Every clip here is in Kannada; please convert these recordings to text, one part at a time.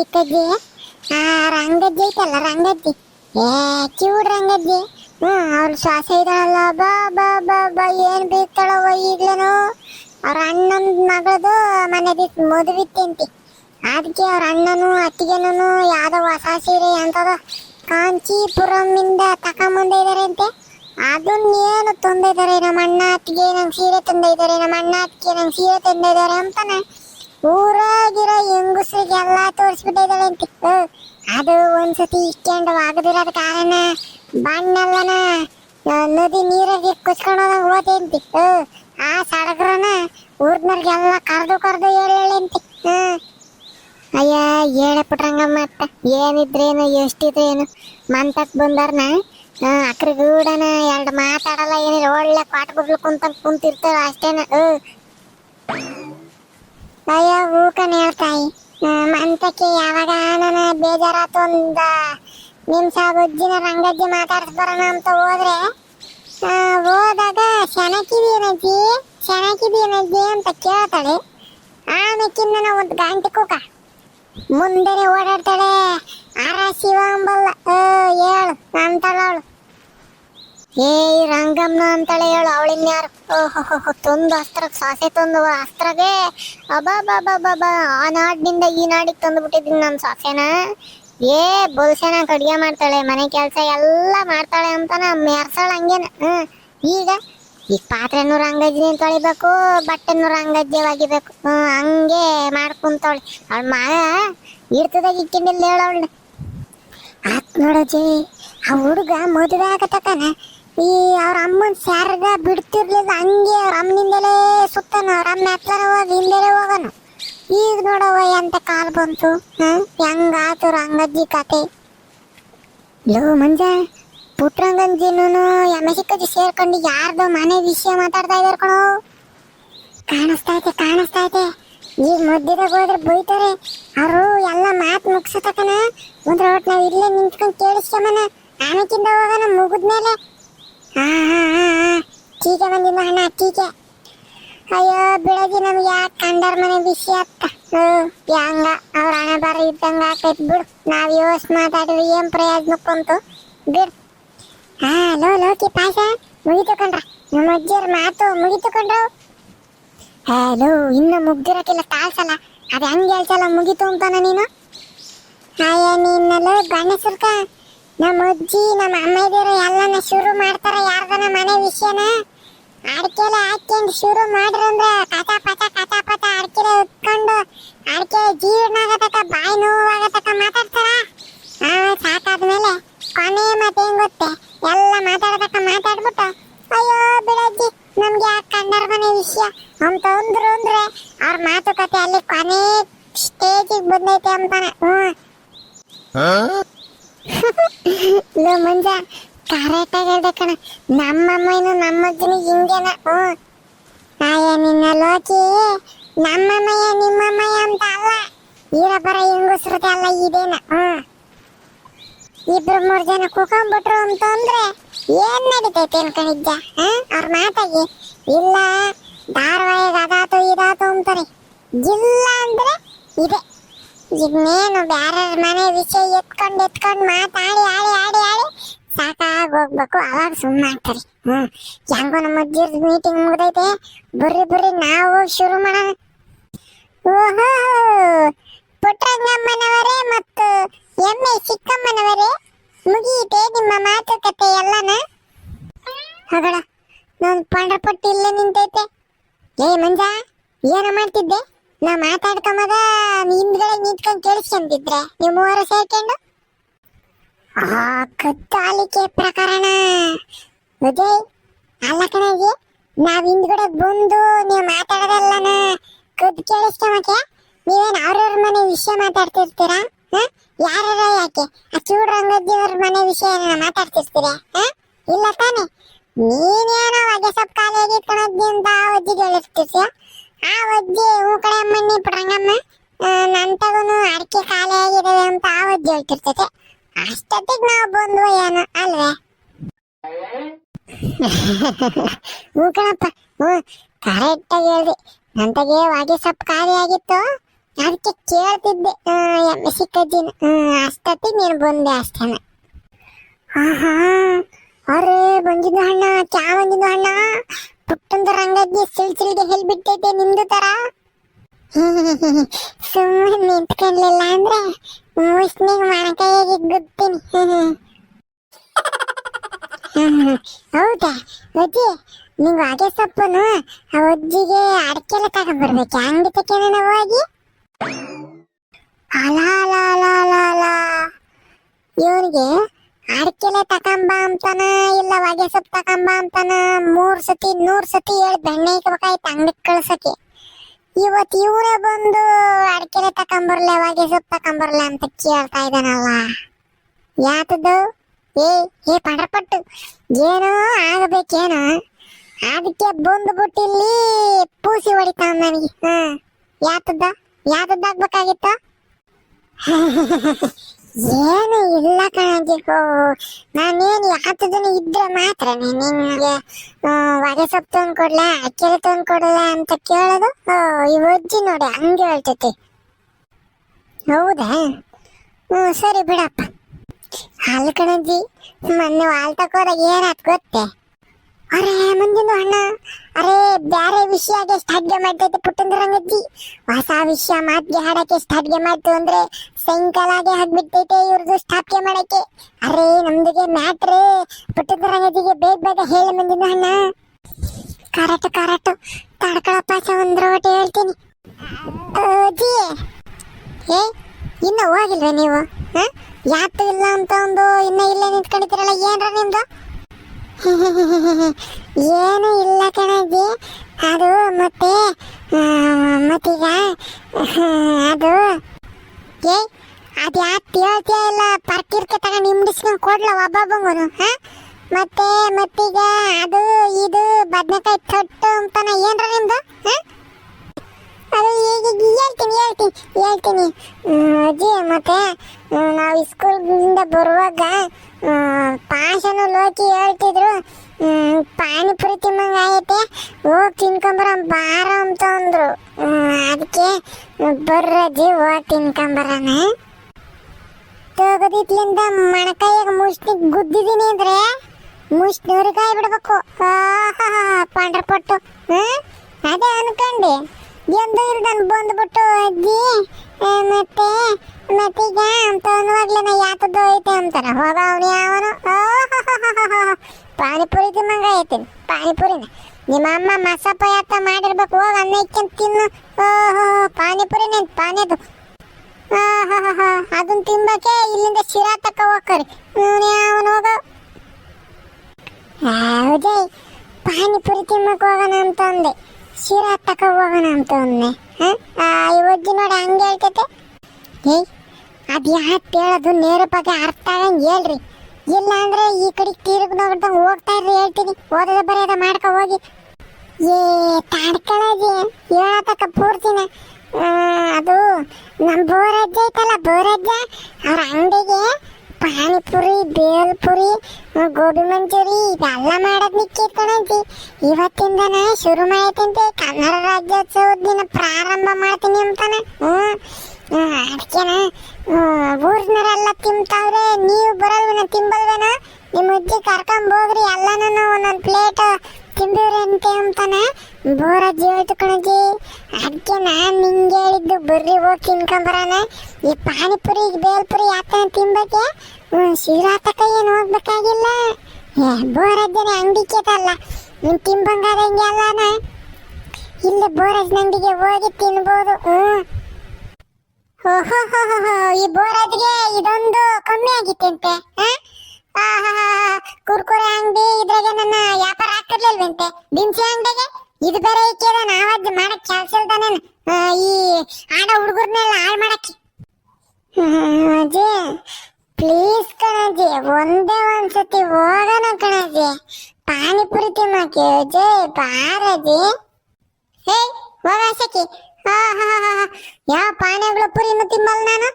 ಸಿಕ್ಕಜ್ಜಿ ಆ ರಂಗಜ್ಜಿ ಐತಲ್ಲ ರಂಗಜ್ಜಿ ಏ ಕಿವುಡ್ ರಂಗಜ್ಜಿ ಹ್ಮ್ ಅವ್ರ ಶ್ವಾಸ ಬಾ ಬಾ ಬಾ ಬಾ, ಏನು ಬೀಳ್ತಾಳವ ಈಗ್ಲೇನು ಅವ್ರ ಅಣ್ಣನ ಮಗಳದು ಮನೆದಿ ಮದುವಿತ್ತಂತಿ ಅದಕ್ಕೆ ಅವ್ರ ಅಣ್ಣನು ಅತ್ತಿಗೆನೂ ಯಾವುದೋ ಹೊಸ ಸೀರೆ ಅಂತದ ಕಾಂಚೀಪುರಮಿಂದ ತಕೊಂಬಂದ ಇದಾರೆ ಅಂತೆ ಅದನ್ನೇನು ತಂದಿದ್ದಾರೆ ನಮ್ಮ ಅಣ್ಣ ಅತ್ತಿಗೆ ನಂಗೆ ಸೀರೆ ತಂದಿದ್ದಾರೆ ನಮ್ಮ ಅಣ್ಣ ಅತ್ತಿಗೆ ನಂಗೆ ಸೀರೆ ತಂದಿದ್ದಾರೆ ಅಂತಾನೆ. ಊರಾಗಿರೋ ಹೆಂಗಸ್ರಿಗೆ ಎಲ್ಲ ತೋರಿಸ್ಬಿಟ್ಟಿದ್ದಾಳೆ ಅಂತ. ಅದು ಒಂದ್ಸತಿ ಇಷ್ಟೊಂದು ಆಗದಿರೋದ ಕಾರಣ ಬಣ್ಣಲ್ಲನ ನದಿ ನೀರಾಗಿ ಕುಚ್ಕೊಂಡು ಹೋದೆ ಅಂತ. ಆ ಸಡಗರನ ಊರ್ನವ್ರಿಗೆಲ್ಲ ಕರೆದು ಕರೆದು ಹೇಳಂತೆ ಅಯ್ಯ ಹೇಳಪಟ್ರಂಗಮ್ಮ ಅತ್ತ ಏನಿದ್ರೇನು, ಎಷ್ಟಿದ್ರೇನು, ಮಂತಕ್ ಬಂದಾರ್ನ ಅಕ್ರಿಗೂಡನ ಎರಡು ಮಾತಾಡಲ್ಲ, ಏನಿಲ್ಲ, ಒಳ್ಳೆ ಪಾಠ ಬಗ್ಲು ಕುಂತ ಕುಂತಿರ್ತಾರ ಅಷ್ಟೇನ. ಅಯ್ಯ, ಹೂಕನ್ ಹೇಳ್ತಾಯಿ ಮಂತಕ್ಕೆ, ಯಾವಾಗ ನನ್ನ ಬೇಜಾರಾತು ಒಂದ ನಿಮ್ಸ ಬುಜ್ಜಿನ ರಂಗಜ್ಜಿ ಮಾತಾಡ್ಸ್ ಬರೋಣ ಅಂತ ಹೋದ್ರೆ ಹೋದಾಗ ಶನಕಿದೀನಜ್ಜಿ ಶನಕಿದೀನಜ್ಜಿ ಅಂತ ಕೇಳ್ತಾಳೆ. ಆಮೇಕಿಂದ ನಾವು ಒಂದು ಗಂಟೆ ಕೂಕ. ಮುಂದೆನೆ ಓಡಾಡ್ತಾಳೆ. ಏ ರಂಗಮ್ಮ ಅಂತಾಳೆ ಹೇಳು. ಅವಳಿನ ಯಾರು? ತೊಂದು ತಂದು ಅಸ್ತ್ರ, ಸಾಸೆ ತಂದು ಅಸ್ತ್ರಗೆ ಅಬಾಬಾಬಾಬಾ ಆ ನಾಡಿನಿಂದ ಈ ನಾಡಿಗೆ ತಂದು ಬಿಟ್ಟಿದ್ದೀನಿ ನನ್ನ ಸಾಸೆನ. ಏ, ಬೊಲ್ಸೆನ ಕಡಿಗೆ ಮಾಡ್ತಾಳೆ, ಮನೆ ಕೆಲಸ ಎಲ್ಲ ಮಾಡ್ತಾಳೆ ಅಂತಾನೆ ಮೆರ್ಸಾಳ ಹಂಗೇನ. ಹ್ಞೂ ಈಗ ಈಗ ಪಾತ್ರೆನೂ ರಂಗಜ್ಜಿನ ತೊಳಿಬೇಕು ಬಟ್ಟೆನೂ ನೂರ ಒಗಿಬೇಕು ಹ್ಮ್, ಹಂಗೆ ಮಾಡ್ಕೊಂತಾಳೆ ಅವಳ ಮಗ ಇಡ್ತದಾಗ ಇಕ್ಕಿಂಡಿಲ್ಲ ಹೇಳವಳ ಆತ್ ನೋಡೋಜಿ ಆ ಹುಡುಗ ಮದುವೆ ಆಗತಕ್ಕನ ಈ ಅವ್ರ ಅಮ್ಮನ ಸ್ಯಾರ್ಗ ಬಿಡ್ತಿರ್ಲಿಲ್ಲ, ಹಂಗೆ ಅವ್ರ ಅಮ್ಮನಿಂದಲೇ ಸುತ್ತಾನ, ಅವ್ರ ಅಮ್ಮ ಹತ್ತಾರ ಹೋಗಿ, ಹಿಂದೆಲೇ ಹೋಗೋನು ಈಗ ನೋಡವ ಎಂತ ಕಾಲ್ ಬಂತು ಹ್ಮ್ ಹೆಂಗಾತು ರಂಗಜ್ಜಿ ಕತೆ? ಲೋ ಮಂಜ ಪುಟ್ರಂಗಂಜಿನೂ ಎಮ್ಮೆ ಸಿಕ್ಕಜ್ಜಿ ಸೇರ್ಕೊಂಡು ಯಾರ್ದು ಮನೆ ವಿಷಯ ಮಾತಾಡ್ತಾ ಇದಾರೆ ಕಣೋ. ಕಾಣಿಸ್ತಾ ಐತೆ ಈಗ ಮಧ್ಯದಾಗ ಹೋದ್ರೆ ಬೈತಾರೆ. ಅವರು ಎಲ್ಲ ಮಾತು ಮುಗಿಸತಕ್ಕನ ಒಂದ್ರ ಒಟ್ಟು ನಾವು ಇಲ್ಲೇ ನಿಂತ್ಕೊಂಡು ಕೇಳಿಸ್ಕೊಂಬನ. ಆಮೇಕಿಂದ ಹೋಗೋಣ ಮುಗಿದ್ಮೇಲೆ ಟೀಕೆ ಬಂದಿಲ್ಲ ಅಣ್ಣ, ಟೀಕೆ. ಅಯ್ಯೋ ಬಿಡಗಿ ನಮ್ಗೆ ಯಾಕೆ ಕಂಡರ್ ಮನೆ ವಿಷಯ ಅತ್ತ ಹ್ಮ್ ಹೆಂಗ ಅವ್ರ ಹಣ ಬರ ಇದ್ದಂಗ ಆಕೈತ್ ಬಿಡು. ನಾವ್ ಯೋಸ್ ಮಾತಾಡಿದ್ರೆ ಏನ್ ಪ್ರಯೋಜನ ಕುಂತು ಬಿಡು. ಹಾ, ಲೋ ಲೋಕಿ ಪಾಸ ಮುಗಿತು ಕಣ್ರ. ನಮ್ಮ ಅಜ್ಜಿಯರ್ ಮಾತು ಮುಗಿತು ಕಣ್ರು. ಹಲೋ ಇನ್ನು ಮುಗ್ದಿರಕ್ಕಿಲ್ಲ ತಾಳ್ಸಲ್ಲ. ಅದು ಹೆಂಗ್ ಹೇಳ್ಸಲ್ಲ, ಮುಗೀತು ಅಂತಾನ ನೀನು? ಅಯ್ಯ ನಿನ್ನಲು ಗಂಡಸರ್ಕ ನಮ್ಮ ಅಜ್ಜಿ ನಮ್ಮ ಅಮ್ಮದಿರು ಎಲ್ಲನ ಶುರು ಮಾಡ್ತಾರ ಯಾರ್ದನ ಮನೆ ವಿಷಯನ. ಅಡ್ಕೆಲೆ ಹಾಕೊಂಡು ಶುರು ಮಾಡ್ರಂದ್ರ ಕಥ ಪಟ ಕಥ ಪಟ ಅಡ್ಕೆಲೆ ಉತ್ಕೊಂಡು ಅಡಕೆ ಜೀರ್ಣ ಆಗತಕ ಬಾಯಿ ನೋವಾಗತಕ ಮಾತಾಡ್ತಾರ. ಆಮೇಲೆ ಸಾಕಾದ್ಮೇಲೆ ಕೊನೆ ಮತ್ತೆ ಹೆಂಗ್ ಗೊತ್ತೆ? ಎಲ್ಲ ಮಾತಾಡತಕ ಮಾತಾಡ್ಬಿಟ್ಟು, ಅಯ್ಯೋ ಬಿಡಜ್ಜಿ, ನಮ್ಗೆ ಯಾಕೆ ಕಂಡರ ಮನೆ ವಿಷಯ? ಅಂತ ಅಂದ್ರು ಅಂದ್ರೆ ಅವ್ರ ಮಾತುಕತೆ ಅಲ್ಲಿ ಕೊನೆ ಸ್ಟೇಜಿಗೆ ಬಂದೈತೆ ಅಂತಾನೆ. ಹ್ಮ್. ಲೋ ಮಂಜ ಕರೆಕ್ಟ್ ಆಗಿ ಹೇಳ್ದೆ ಕಣ. ನಮ್ಮಮ್ಮನು ನಮ್ಮಜ್ಜನ ಹಿಂಗೇನ, ಓ. ಆಯ ನಿನ್ನ ಲೋಕಿ ನಮ್ಮಮ್ಮಯ್ಯ ನಿಮ್ಮಮ್ಮಯ್ಯ ಅಂತ ಅಲ್ಲ. ಬರ ಹೆಂಗಸ್ರತೆ ಅಲ್ಲ ಇದೇನ ಹ್ಮ್ ಇಬ್ರು ಮೂರು ಜನ ಕುಕೊಂಡ್ಬಿಟ್ರು ಅಂತ ಅಂದ್ರೆ ಏನ್ ನಡೀತೈತೆ ಅನ್ಕೊಂಡಿದ್ದ ಅವ್ರ ಮಾತಾಗಿ, ಇಲ್ಲ ಧಾರಾವಾಹಿಗೆ ಅದಾತು ಇದಾತು ಅಂತಾರೆ. ಇಲ್ಲ ಅಂದ್ರೆ ಇದೆ. ಇನ್ನೇನು ಬ್ಯಾರ ಮನೆ ವಿಷಯ ಎತ್ಕೊಂಡು ಎತ್ಕೊಂಡು ಮಾತಾಡಿ, ಆಡಿ ಆಡಿ ಆಡಿ ಸಾಕಾಗಿ ಹೋಗ್ಬೇಕು. ಅವಾಗ ಸುಮ್ಮನೆ ಆಗ್ತಾರೆ ಹ್ಮ್. ಹೆಂಗೋ ನಮ್ಮ ಅಜ್ಜಿರ್ದು ಮೀಟಿಂಗ್ ಮುಗ್ದೈತೆ. ಬರ್ರಿ ಬರ್ರಿ, ನಾವು ಶುರು ಮಾಡೋಣ ಓಹೋ ಪುಟ್ಟರಂಗಮ್ಮನವರೇ ಮತ್ತು ಎಮ್ಮೆ ಚಿಕ್ಕಮ್ಮನವರೇ ಮುಗಿಯಿತೆ ನಿಮ್ಮ ಮಾತುಕತೆ ಎಲ್ಲನ ಹಗಡ ನಾನು ಪಂಡ್ರಪಟ್ಟಿ ಇಲ್ಲೇ ನಿಂತೈತೆ ಏ ಮಂಜ ಏನ ಮಾಡ್ತಿದ್ದೆ ನಾ ಮಾತಾಡ್ಕೊಂಬದ ಹಿಂದ್ಗಡೆ ಕೇಳಿಸ್ಕೊಂತಿದ್ರೆ ನೀವು ಮೂವರು ಸೇರ್ಕೊಂಡು? ಆ ಕತ್ತಾಲಿಕೆ ಪ್ರಕರಣ. ವಿಜಯ್ ಅಲ್ಲ ಕಣಗೆ ನಾವ್ ಹಿಂದ್ಗಡೆ ಬಂದು ನೀವು ಮಾತಾಡೋದಲ್ಲನ ಕದ್ ಕೇಳಿಸ್ಕೊಂಬಕ್ಕೆ ನೀವೇನ್ ಅವ್ರವ್ರ ಮನೆ ವಿಷಯ ಮಾತಾಡ್ತಿರ್ತೀರಾ? ಯಾರ ಯಾಕೆ? ಆ ಚೂಡ್ ರಂಗಜ್ಜಿ ಅವ್ರ ಮನೆ ವಿಷಯ ಮಾತಾಡ್ತಿರ್ತೀರಾ? ಇಲ್ಲ ತಾನೆ. ನೀನೇನೋ ಹೊಗೆ ಸೊಪ್ಪು ಖಾಲಿ ಆಗಿಟ್ಕೊಳದ್ದಿ ಅಂತ ಆ ಅಜ್ಜಿಗೆ ಹೇಳಿರ್ತೀಯ ಆ ಅಜ್ಜಿ ಹೂ ಕಡೆ ಅಮ್ಮಣ್ಣಿ ಪುಟ್ರಂಗಮ್ಮ ನನ್ ತಗೋನು ಅಡಿಕೆ ಖಾಲಿ ಆಗಿದಾವೆ ಅಂತ ಆ ಅಜ್ಜಿ ಹೇಳ್ತಿರ್ತೈತೆ. ಅಷ್ಟೊತ್ತಿಗೆ ನಾವು ಬಂದ್ವ ಏನೋ, ಅಲ್ವೇ? ಹ್ಞೂ ಕಣಪ್ಪ ಹ್ಞೂ ಕರೆಕ್ಟಾಗಿ ಹೇಳ್ದೆ. ನಂತಗೆ ವಾಗೆ ಸೊಪ್ಪು ಖಾಲಿ ಆಗಿತ್ತು. ಅದಕ್ಕೆ ಕೇಳ್ತಿದ್ದೆ ಸಿಕ್ಕಜ್ಜಿನ ಅಷ್ಟೊತ್ತಿಗೆ ನೀನು ಬಂದೆ ಅಷ್ಟೇನ. ಆಹಾ, ಅರೆ ಬಂದಿದ್ದು ಅಣ್ಣ ಚಾ ಬಂದಿದ್ದು ಅಣ್ಣ? ಪುಟ್ಟಂದು ರಂಗಜ್ಜಿ ಸಿಳ್ಸಿಲ್ಗೆ ಹೇಳ್ಬಿಟ್ಟೈತೆ ನಿಮ್ದು ತರ. ಸುಮ್ಮನೆ ನಿಂತ್ಕೊಂಡ್ಲಿಲ್ಲ ಅಂದ್ರೆ ಮುಸ್ನಿಗೆ ಮಣಕೈಯಾಗಿ ಗುತ್ತೀನಿ ಹೌದಾ? ಅಜ್ಜಿ ನೀವು ಅದೇ ಸೊಪ್ಪನು ಅಜ್ಜಿಗೆ ಅಡಕೆಲ್ಲ ತಗೊಂಡ್ಬರ್ಬೇಕು. ಅಂಗಡಿ ತಕ್ಕೇನ ಹೋಗಿ? ಅಲ ಅಲ ಅಲ ಅಲ ಅಲ ಇವನಿಗೆ ಅಡಕೆಲೆ ತಕಂಬ ಅಂತಾನ ಇಲ್ಲ ಹೊಗೆ ಸೊಪ್ಪು ತಕಂಬ ಅಂತಾನ ಮೂರ್ ಸತಿ ನೂರ್ ಸತಿ ಹೇಳಿ ಬೆಣ್ಣೆ ಇಕ್ಬೇಕಾಯ್ತು ಅಂಗಡಿಗೆ ಕಳ್ಸಕ್ಕೆ. ಇವತ್ತು ಇವರೇ ಬಂದು ಅಡಿಕೆ ತಕೊಂಬರ್ಲೆ ಹೊಗೆ ಸೊಪ್ಪು ತಕೊಂಬರ್ಲೆ ಅಂತ ಕೇಳ್ತಾ ಇದ್ದಾನಲ್ಲ. ಯಾತದ್ದು? ಏ ಏ, ಪಂಡ್ರಪಟ್ಟು. ಏನೋ ಆಗಬೇಕೇನೋ. ಅದಕ್ಕೆ ಬಂದ್ಬಿಟ್ಟು ಇಲ್ಲಿ ಪೂಸಿ ಹೊಡಿತಾವ ನನಗೆ. ಹಾ ಯಾತದ್ದ? ಯಾತದ್ದಾಗ್ಬೇಕಾಗಿತ್ತ ಏನು ಇಲ್ಲ ಕಣಜಿಕೋ ನಾನೇನು ಯಾತದನ್ನ ಇದ್ರೆ ಮಾತ್ರ ನಿನ್ಗೆ ಹೊಗೆ ಸೊಪ್ಪು ತಂದು ಕೊಡ್ಲ ಅಕ್ಕಿ ತಂದು ಕೊಡಲ್ಲ ಅಂತ ಕೇಳೋದು ಅಜ್ಜಿ ನೋಡಿ ಹಂಗೆ ಹೇಳ್ತೈತಿ. ಹೌದಾ? ಹ್ಞೂ, ಸರಿ ಬಿಡಪ್ಪ. ಹಾಲು ಕಣಜ್ಜಿ ಮೊನ್ನೆ ಹಾಲು ತಕೋದಾಗ ಏನಾತ್ ಗೊತ್ತೇ? ಅರೆ ಮುಂದಿನ ಅಣ್ಣ. ಅರೆ, ಬ್ಯಾರೆ ವಿಷಯಗೆ ಸ್ಟಾರ್ಟ್ಗೆ ಮಾಡ್ತೈತೆ ಪುಟ್ಟಂದ್ರಂಗಜ್ಜಿ ಹೊಸ ವಿಷಯ ಮಾತ್ಗೆ ಹಾಡಕ್ಕೆ ಸ್ಟಾರ್ಟ್ಗೆ ಮಾಡ್ತು ಅಂದ್ರೆ ಸಾಯಂಕಾಲಾಗೆ ಹಾಕ್ಬಿಟ್ಟೈತೆ ಇವ್ರದ್ದು ಸ್ಟಾಪ್ಗೆ ಮಾಡಕ್ಕೆ. ಅರೆ, ನಮ್ದಿಗೆ ಮ್ಯಾಟ್ರೆ. ಪುಟ್ಟಂದ್ರಂಗಜ್ಜಿಗೆ ಬೇಗ ಬೇಗ ಹೇಳಿ ಮುಂದಿನ ಅಣ್ಣ. Correct correct. ತಡ್ಕೊಳಪ್ಪ ಒಂದ್ರ ಒಟ್ಟು ಹೇಳ್ತೀನಿ ಅಜ್ಜಿ ಏ, ಇನ್ನ ಹೋಗಿಲ್ವೇ ನೀವು? ಹ? ಯಾತು ಇಲ್ಲ ಅಂತ ಒಂದು ಇನ್ನ ಇಲ್ಲೇ ನಿಂತ್ಕೊಂಡಿದ್ದೀರಲ್ಲ, ಏನ್ರ ನಿಮ್ದು? ಏನು ಇಲ್ಲ ಕಣಜ್ಜಿ. ಅದು ಮತ್ತೆ ಮತ್ತೀಗ, ಅದು ಏ ಅದು ಯಾಕೆ ಹೇಳ್ತೀಯ ಇಲ್ಲ? ಪರ್ಕಿರ್ಕೆ ತಗೊಂಡು ನಿಮ್ಡಿಸ್ಕೊಂಡು ಕೊಡ್ಲ ಒಬ್ಬೊಬ್ಬಂಗನು ಹ? ಮತ್ತೆ ಮತ್ತೀಗ ಅದು, ಇದು, ಬದ್ನೆಕಾಯಿ ತೊಟ್ಟು ಅಂತಾನ ಏನ್ರ ನಿಮ್ದು, ಹ? ಅದು, ಈಗ ಹೇಳ್ತೀನಿ ಹೇಳ್ತೀನಿ ಹೇಳ್ತೀನಿ. ಅಜ್ಜಿ, ಮತ್ತೆ ನಾವು ಸ್ಕೂಲಿಂದ ಬರುವಾಗ ಪಾಶನು ಲೋಕಿ ಹೇಳ್ತಿದ್ರು ಪಾನಿಪುರಿ ತಿನ್ನಂಗ ಆಗೈತೆ, ಹೋಗಿ ತಿನ್ಕೊಂಬರ, ಬಾರ ಅಂತ ಅಂದ್ರು. ಅದಕ್ಕೆ ಬರ್ರಜ್ಜಿ ಹೋಗಿ ತಿನ್ಕೊಂಬರನ. ತಗದಿತ್ಲಿಂದ ಮಣಕಾಯಿಗೆ ಮುಷ್ಟಿ ಗುದ್ದಿದ್ದೀನಿ ಅಂದ್ರೆ, ಮುಷ್ಟಿ ನೂರಿಕಾಯಿ ಬಿಡ್ಬೇಕು. ಪಾಂಡ್ರ ಪಟ್ಟು ಹ್ಮ್, ಅದೇ ಅನ್ಕೊಂಡೆ. ಎಂದು ಇರ್ದನ್ ಬಂದ್ಬಿಟ್ಟು ಅಜ್ಜಿ ಮತ್ತೆ ಮತ್ತೀಗ ಅಂತ ಅನ್ನುವಾಗ್ಲೇ ನಾ ಯಾತದ್ದು ಐತೆ ಅಂತಾರ ಹೋಗ ಅವನು ಯಾವನು. ಪಾನಿಪುರಿ ತಿಮ್ಮಂಗ ಐತೀನಿ, ಪಾನಿಪುರಿನ. ನಿಮ್ಮ ಅಮ್ಮ ಮಸಪ್ಪ ಯಾತ ಮಾಡಿರ್ಬೇಕು, ಹೋಗ ಅನ್ನ ಇಕ್ಕಂತ ತಿನ್ನು. ಓಹೋ ನಿನ್ ಪಾನಿದು ಅದನ್ನ ತಿನ್ಬೇಕೆ ಇಲ್ಲಿಂದ ಶಿರಾ ತಕ ಹೋಗ್ಕರಿ. ಅವನು ಹೋಗ. ಹೌದೇ, ಪಾನಿಪುರಿ ತಿನ್ನಕ್ ಹೋಗೋಣ ಅಂತ ಅಂದೆ ಶಿರಾ ತಕ ಹೋಗೋಣ ಅಂತ ಹ? ಇವಜ್ಜಿ ನೋಡಿ ಹಂಗೆ ಹೇಳ್ತೈತೆ. ಏಯ್, ಅದ್ ಯಾಕೆ ಹೇಳೋದು? ನೇರ ಬಗ್ಗೆ ಅರ್ಥ ಆಗಂಗೆ ಹೇಳ್ರಿ. ಇಲ್ಲ ಅಂದ್ರೆ ಈ ಕಡೆ ತಿರುಗಿ ನೋಡ್ದಂಗೆ ಹೋಗ್ತಾ ಇರ್ರಿ ಹೇಳ್ತೀನಿ. ಓದೋದ ಬರೆಯೋದ ಮಾಡ್ಕೊ ಹೋಗಿ. ಏ ತಾಡ್ಕೊಳ್ಳೋದಿ ಹೇಳತಕ್ಕ ಪೂರ್ತಿನ. ಅದು ನಮ್ಮ ಬೋರಜ್ಜ ಐತಲ್ಲ, ಬೋರಜ್ಜ ಅವ್ರ ಅಂಗಡಿಗೆ ಪಾನಿಪುರಿ, ಬೇಲ್ಪುರಿ ಪುರಿ ಗೋಬಿ ಮಂಚೂರಿ, ಇದೆಲ್ಲ ಮಾಡೋದ್ ನಿಕ್ಕಿ ಇವತ್ತಿಂದನೇ ಶುರು ಮಾಡೈತಂತೆ ಕನ್ನಡ ರಾಜ್ಯೋತ್ಸವದ ದಿನ ಪ್ರಾರಂಭ ಮಾಡ್ತೀನಿ ಅಂತಾನೆ. ಹ್ಮ್ ಅದಕ್ಕೆನ ಊರ್ನರೆಲ್ಲ ತಿಂತಾವ್ರೆ, ನೀವು ಬರಲ್ವೇನ ತಿಂಬಲ್ವೇನ? ನಿಮ್ಮ ಅಜ್ಜಿ ಕರ್ಕೊಂಡ್ ಹೋಗ್ರಿ, ಎಲ್ಲಾನು ಒಂದೊಂದು ಪ್ಲೇಟ್ ತಿಂದಿವ್ರಂತೆ ಅಂತಾನೆ. ಬೋರಜ್ ಹೋಯ್ತು ಕಣಜ್ಜಿ ಅದಕ್ಕೆ ನಾನು ನಿಂಗೆ ಹೇಳಿದ್ದು ಬರ್ರಿ ಹೋಗಿ ತಿನ್ಕೊಂಬರಾನ ಈ ಪಾನಿಪುರಿ ಬೇಲ್ಪುರಿ ಯಾತನ ತಿನ್ಬೇಕೆ? ಶಿವರಾತಕ ಏನು ಹೋಗ್ಬೇಕಾಗಿಲ್ಲ? ಏ ಬೋರಜ್ಜನೆ ಅಂಗಡಿ ಕೇತಲ್ಲ ನೀನ್ ತಿಂಬಂಗಾದಂಗೆ ಅಲ್ಲನ ಇಲ್ಲಿ ಬೋರಜ್ ಅಂಗಡಿಗೆ ಹೋಗಿ ತಿನ್ಬೋದು. ಹ್ಞೂ ಈ ಬೋರಜ್ಗೆ ಇದೊಂದು ಕಮ್ಮಿ ಆಗಿತ್ತಂತೆ ಆ? ಆಹಾಹಾ, ಕುರ್ಕುರೆ ಅಂಗಡಿ ಇದ್ರಾಗೆ ನನ್ನ ಆಗ್ತಿರ್ಲಿಲ್ವಂತೆ ದಿನಸಿ ಅಂಗಡಿಗೆ? ಇದು ಬೇರೆ ಇಕ್ಕಿದ ನಾವದ್ ಮಾಡಕ್ ಕೆಲ್ಸ ಇಲ್ದಾನೆ ಈ ಆಡ ಹುಡುಗರ್ನೆಲ್ಲ ಹಾಳು ಮಾಡಕ್ಕೆ ಅಜ್ಜಿ. ಪ್ಲೀಸ್ ಕಣಜ್ಜಿ, ಒಂದೇ ಒಂದ್ಸತಿ ಹೋಗೋಣ ಕಣಜ್ಜಿ. ಪಾನಿಪುರಿ ತಿನ್ನಕ್ಕೆ ಅಜಯ್ ಬಾರಜಿ ಹೇ ಹೋಗ ಸಖಿ ಹಾ ಹಾ ಹಾ. ಯಾವ ಪಾನಿಗಳು ಪುರಿನು ತಿಂಬಲ್ಲ ನಾನು?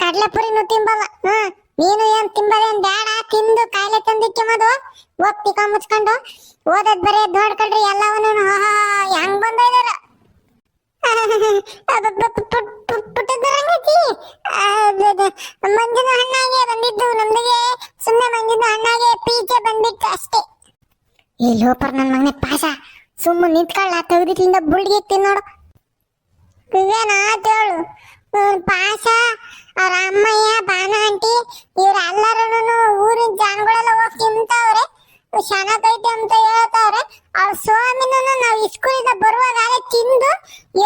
ಕಡಲೆ ಪುರಿನು ತಿಂಬಲ್ಲ. ಹ್ಮ್, ನೀನು ಏನ್ ತಿಂಬಲ್ಲ ಬೇಡ, ತಿಂದು ಕಾಯಿಲೆ ತಂದಿಕ್ಕೆ ಮದು. ತಿಕ್ಕ ಮುಚ್ಕೊಂಡು. ಓದದ್ ಬರೇ ನೋಡ್ಕೊಂಡ್ರಿ ಎಲ್ಲವನು ಹೆಂಗ್ ಬಂದಿದಾರ ಮಂಜಿನ ಬಂದಿದ್ದು, ನಮ್ದಿಗೆ ಸುಮ್ಮನೆ ಮಂಜಿನ ಹಣ್ಣಾಗೆ ಬಂದಿತ್ತು ಅಷ್ಟೇ. ಈ ಲೋಪರ್ ಮಗನೇ ಸುಮ್ಮ ನಿಂತ್ಕೊಳ್ಳ ಬುಳ್ಗಿ ತಿನ್ನೋಡು ಅವ್ರ ಆಂಟಿ ಊರಿನ ಜನಗಳೆಲ್ಲ ಹೋಗಿ ತಿಂತವ್ರೆ ಚೆನ್ನಾಗೈತೆ ಅಂತ ಹೇಳ್ತಾರೆ ಅವ್ರ ಸ್ವಾಮಿನೂ ನಾವು ಇಸ್ಕೂಲಿಂದ ಬರುವಾಗ ಅಲ್ಲೇ ತಿಂದು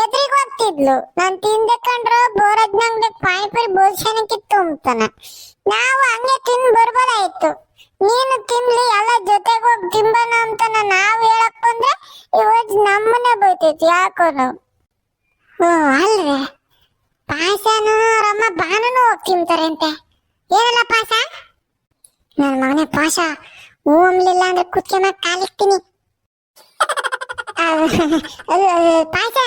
ಎದುರಿಗೆ ಹೋಗ್ತಿದ್ಲು. ನಾನು ತಿಂದೆ ಕಂಡ್ರು ಬೋರದ್ ನಂಗೆ ಪಾನಿಪುರಿ ಚೆನ್ನಾಗಿತ್ತು ಅಂತಾನ ನಾವು ಹಂಗೆ ತಿಂದು ಬರ್ಬೋದಾಯ್ತು. ನೀನು ತಿನ್ಲಿ, ಎಲ್ಲ ಜೊತೆಗೆ ಹೋಗಿ ತಿಂಬಣ ಅಂತ ನಾವು ಹೇಳಕ್ ಬಂದ್ರೆ ಇವತ್ತು ನಮ್ಮನೆ ಬೈತೈತಿ ಯಾಕೋನು. ಓ ಅಲ್ರಿ. ಪಾಯಸನು ರಮ್ಮ ಬಾನನು ಹೋಗಿ ಅಂತೆ ಏನಲ್ಲ ಪಾಸ ನನ್ನ ಮಗನೇ ಓಮ್ಲಿಲ್ಲ ಅಂದ್ರೆ ಕುತ್ಕೊಂಡ ಕಾಲಿಕ್ತೀನಿ ಪಾಯಸ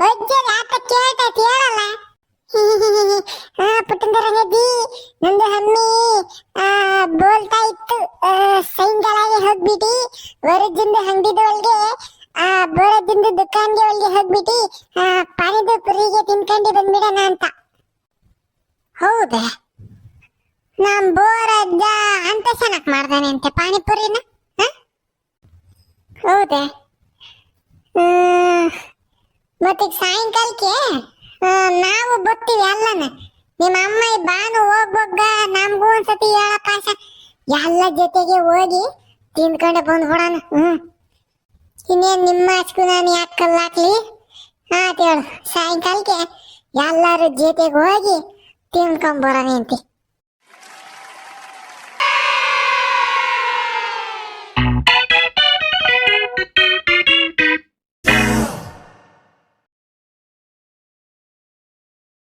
ಅಜ್ಜಿ ಆತ ಕೇಳ್ತೈತಿ ಹೇಳಲ್ಲ. ಹಾ ಪುಟ್ಟಂದ ರಂಗಜ್ಜಿ ನಂದು ಹಮ್ಮಿ ಬೋಲ್ತಾ ಇತ್ತು. ಸಾಯಂಕಾಲಾಗೆ ಹೋಗ್ಬಿಟ್ಟು ವರದಿಂದ ಅಂಗಡಿದ ಒಳಗೆ, ಆ ಬೋರದಿಂದ ದುಕಾನ್ಗೆ ಒಳಗೆ ಆ ಪಾನಿದ ಪುರಿಗೆ ತಿನ್ಕೊಂಡು ಬಂದ್ಬಿಡೋಣ ಅಂತ. ಹೌದಾ? ನಮ್ ಬೋರಜ್ಜ ಅಂತ ಚೆನ್ನಾಗ್ ಮಾಡ್ದಾನೆ ಅಂತೆ ಪಾನಿಪುರಿನ? ಹೌದಾ. ಹ್ಮ್, ಮತ್ತೀಗ ಸಾಯಂಕಾಲಕ್ಕೆ ನಾವು ಬರ್ತೀವಿ ಅಲ್ಲನ ನಿಮ್ಮ ಅಮ್ಮ ಬಾನು ಹೋಗ್ಬೋಗ ನಮ್ಗೂ ಒಂದ್ಸತಿ ಹೇಳಕಾಶ ಎಲ್ಲ ಜೊತೆಗೆ ಹೋಗಿ ತಿಂದ್ಕೊಂಡು ಬಂದ್ಬಿಡೋಣ ಹ್ಞೂ ಇನ್ನೇನು ನಿಮ್ಮ ಹಚ್ಕು ನಾನು ಯಾಕೆ ಕಲ್ಲಾಕ್ಲಿ ಆತ್ ಹೇಳು. ಸಾಯಂಕಾಲಕ್ಕೆ ಎಲ್ಲರೂ ಜೊತೆಗೆ ಹೋಗಿ ತಿನ್ಕೊಂಬರೋಣ ಅಂತಿ.